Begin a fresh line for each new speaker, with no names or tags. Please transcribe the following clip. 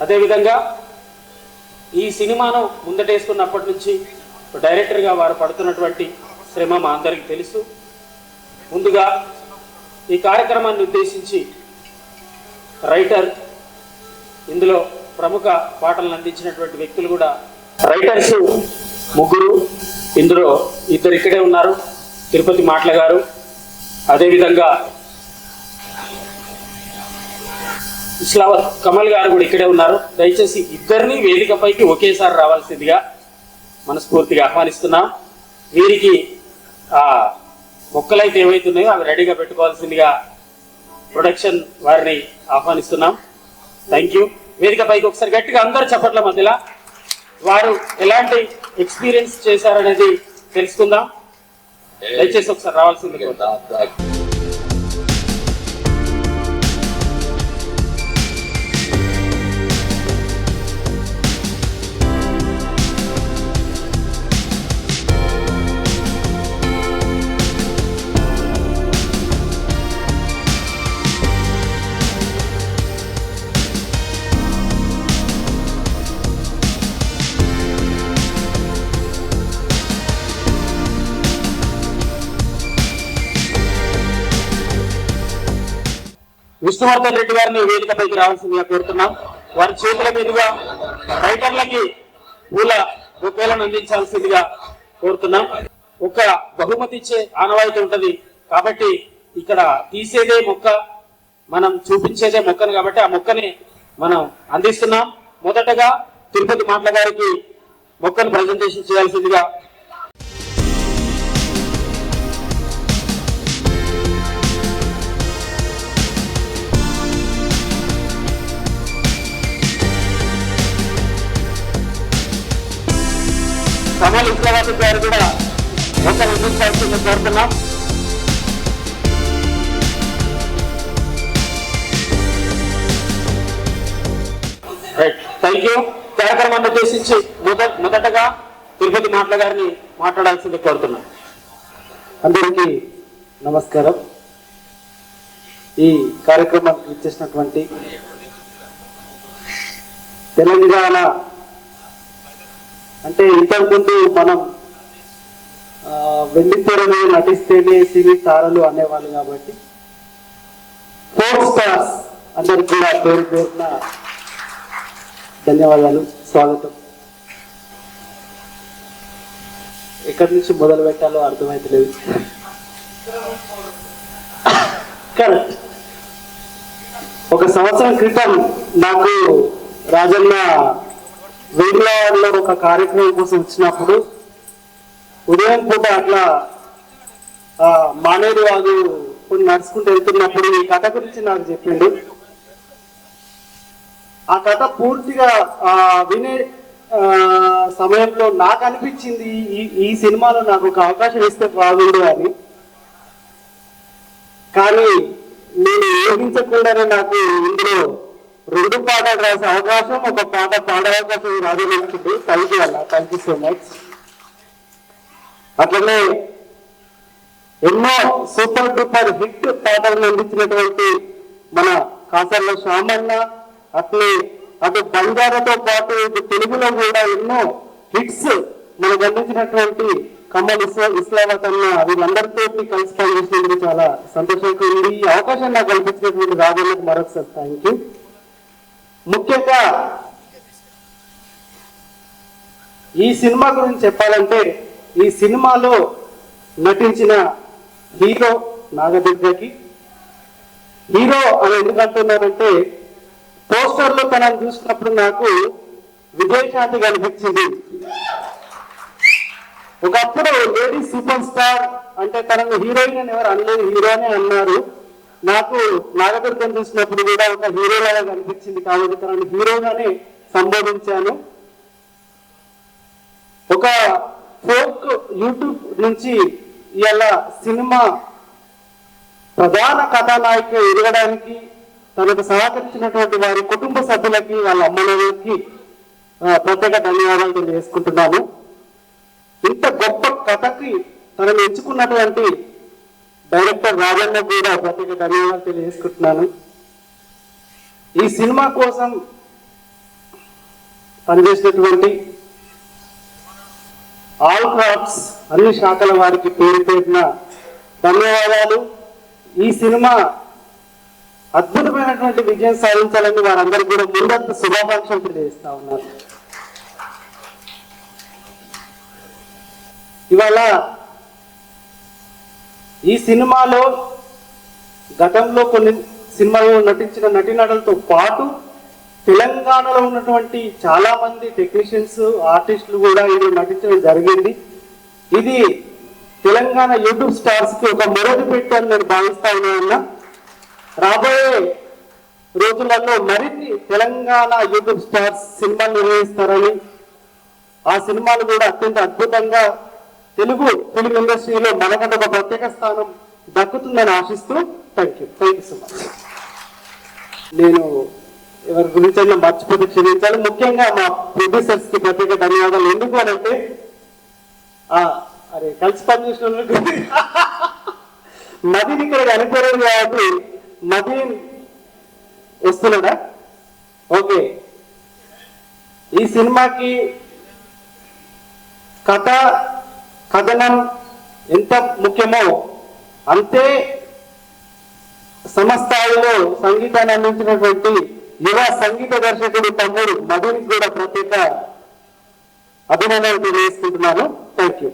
అదేవిధంగా ఈ సినిమాను ముందటేసుకున్నప్పటి నుంచి డైరెక్టర్గా వారు పడుతున్నటువంటి శ్రమ మా అందరికీ తెలుసు. ముందుగా ఈ కార్యక్రమాన్ని ఉద్దేశించి రైటర్ ఇందులో ప్రముఖ పాటలను అందించినటువంటి వ్యక్తులు కూడా రైటర్స్ ముగ్గురు ఇందులో ఇద్దరు ఇక్కడే ఉన్నారు తిరుపతి మాటల గారు అదేవిధంగా ఇస్లావత్ కమల్ గారు కూడా ఇక్కడే ఉన్నారు. దయచేసి ఇద్దరిని వేదికపైకి ఒకేసారి రావాల్సిందిగా మనస్ఫూర్తిగా ఆహ్వానిస్తున్నాం. వీరికి ఆ మొక్కలైతే ఏవైతున్నాయో అవి రెడీగా పెట్టుకోవాల్సిందిగా ప్రొడక్షన్ వారిని ఆహ్వానిస్తున్నాం. థ్యాంక్ యూ వేదిక పైకి ఒకసారి గట్టిగా అందరు చప్పట్ల మధ్యలో వారు ఎలాంటి ఎక్స్పీరియన్స్ చేశారనేది తెలుసుకుందాం. దయచేసి ఒకసారి రావాల్సింది విష్ణువర్ధన్ రెడ్డి గారిని వేదికపైకి రావాల్సిందిగా కోరుతున్నాం. వారి చేతుల మీదుగా రైటర్లకి పూల బొకేలను అందించాల్సిందిగా కోరుతున్నాం. ఒక బహుమతి ఇచ్చే ఆనవాయితీ ఉంటది. కాబట్టి ఇక్కడ తీసేదే మొక్క మనం చూపించేదే మొక్కను కాబట్టి ఆ మొక్కని మనం అందిస్తున్నాం. మొదటగా తిరుపతి మాటల గారికి మొక్కను ప్రజెంటేషన్ చేయాల్సిందిగా కమల్ ఇస్లాబాద్ గారు కూడా మొక్కను అందించాల్సిందిగా కోరుతున్నాం థ్యాంక్ యూ కార్యక్రమాన్ని ఉద్దేశించి మొద మొదటగా తిరుపతి మాటల గారిని మాట్లాడాల్సింది కోరుతున్నాం.
అందరికీ నమస్కారం. ఈ కార్యక్రమానికి ఇచ్చేసినటువంటి తెలంగాణ అంటే ఇంతకుముందు మనం వెండి వెండితెర నటిస్తేనే సినీ తారలు అనేవాళ్ళు కాబట్టి ఫోర్ స్టార్స్ అందరికి కూడా పేరు పేరున ధన్యవాదాలు స్వాగతం. ఎక్కడి నుంచి మొదలు పెట్టాలో అర్థమైతలేదు. కరెక్ట్ ఒక సంవత్సరం క్రితం నాకు రాజన్న వేదికలో ఒక కార్యక్రమం కోసం వచ్చినప్పుడు ఉదయం పూట అట్లా మానేరు వాగు కొన్ని నడుచుకుంటూ వెళ్తున్నప్పుడు ఈ కథ గురించి నాకు చెప్పిండు. ఆ కథ పూర్తిగా ఆ, వినే సమయంలో నాకు అనిపించింది ఈ ఈ సినిమాలో నాకు ఒక అవకాశం ఇస్తే బాగుండు అని. కానీ నేను ఊహించకుండానే నాకు ఇందులో రెండు పాటలు రాసే అవకాశం ఒక పాట పాడవకాశం రాదు రాజు థ్యాంక్ యూ అన్న. థ్యాంక్ యూ సో మచ్ అట్లనే ఎన్నో సూపర్ డూపర్ హిట్ పాటలను అందించినటువంటి మన కాసర్ల శ్యామన్న అట్లే అటు బంజారాతో పాటు ఇటు తెలుగులో కూడా ఎన్నో హిట్స్ మనకు అందించినటువంటి కమల్ ఇస్లా ఇస్లామత్ అన్న వీళ్ళందరితో కలిసి పనిచేసినందుకు చాలా సంతోషంగా ఉంది. ఈ అవకాశం నాకు కల్పించినటువంటి రాజన్నకు మరొకసారి థ్యాంక్ యూ ముఖ్యంగా ఈ సినిమా గురించి చెప్పాలంటే ఈ సినిమాలో నటించిన హీరో నాగదుర్గకి హీరో అని ఎందుకు అంటున్నానంటే పోస్టర్లో తనని చూసినప్పుడు నాకు విజయశాంతి కనిపించింది. ఒకప్పుడు లేడీ సూపర్ స్టార్ అంటే తనను హీరోయిన్ అని ఎవరు అనలేదు హీరోనే అన్నారు. నాకు నాగదుర్గం చూసినప్పుడు కూడా ఒక హీరోలాగా కనిపించింది కాబట్టి తనని హీరోగానే సంబోధించాను. ఒక ఫోక్ యూట్యూబ్ నుంచి ఇలా సినిమా ప్రధాన కథానాయిక ఎదగడానికి తనకు సహకరించినటువంటి వారి కుటుంబ సభ్యులకి వాళ్ళ అమ్మలకి ప్రత్యేక ధన్యవాదాలు తెలియజేసుకుంటున్నాను. ఇంత గొప్ప కథకి తనను ఎంచుకున్నటువంటి డైరెక్టర్ రాజన్న కూడా ప్రత్యేక ధన్యవాదాలు తెలియజేసుకుంటున్నాను. ఈ సినిమా కోసం పనిచేసినటువంటి ఆల్ క్రాఫ్ట్స్ అన్ని శాఖల వారికి పేరు పెట్టిన ధన్యవాదాలు. ఈ సినిమా అద్భుతమైనటువంటి విజయం సాధించాలని వారందరికీ కూడా ముందంత శుభాకాంక్షలు తెలియజేస్తా ఉన్నారు. ఇవాళ ఈ సినిమాలో గతంలో కొన్ని సినిమాలో నటించిన నటీనటులతో పాటు తెలంగాణలో ఉన్నటువంటి చాలా మంది టెక్నీషియన్స్ ఆర్టిస్టులు కూడా ఇది నటించడం జరిగింది. ఇది తెలంగాణ యూట్యూబ్ స్టార్స్కి ఒక మొదటి పెట్టని నేను భావిస్తా ఉన్నా రాబోయే రోజులలో మరిన్ని తెలంగాణ యూట్యూబ్ స్టార్స్ సినిమాలు నిర్వహిస్తారని ఆ సినిమాలు కూడా అత్యంత అద్భుతంగా తెలుగు ఫిలిం ఇండస్ట్రీలో మనకంటే ఒక ప్రత్యేక స్థానం దక్కుతుందని ఆశిస్తూ thank you thank you so much నేను ఎవరి గురించి అయినా మర్చిపోతే క్షమించాలి. ముఖ్యంగా మా ప్రొడ్యూసర్స్కి ప్రత్యేక ధన్యవాదాలు. ఎందుకు అని అంటే అరే కలిసి పనిచేసిన వాళ్ళకి మదిని ఇక్కడ కనిపోలేదు కాబట్టి మది వస్తున్నాడా? ఓకే. ఈ సినిమాకి కథ కథనం ఎంత ముఖ్యమో అంతే సమస్థాయిలో సంగీతాన్ని అందించినటువంటి యువ సంగీత దర్శకుడు తమ్ముడు మధుని కూడా ప్రత్యేక అభినందనలు తెలియజేసుకుంటున్నాను థ్యాంక్ యూ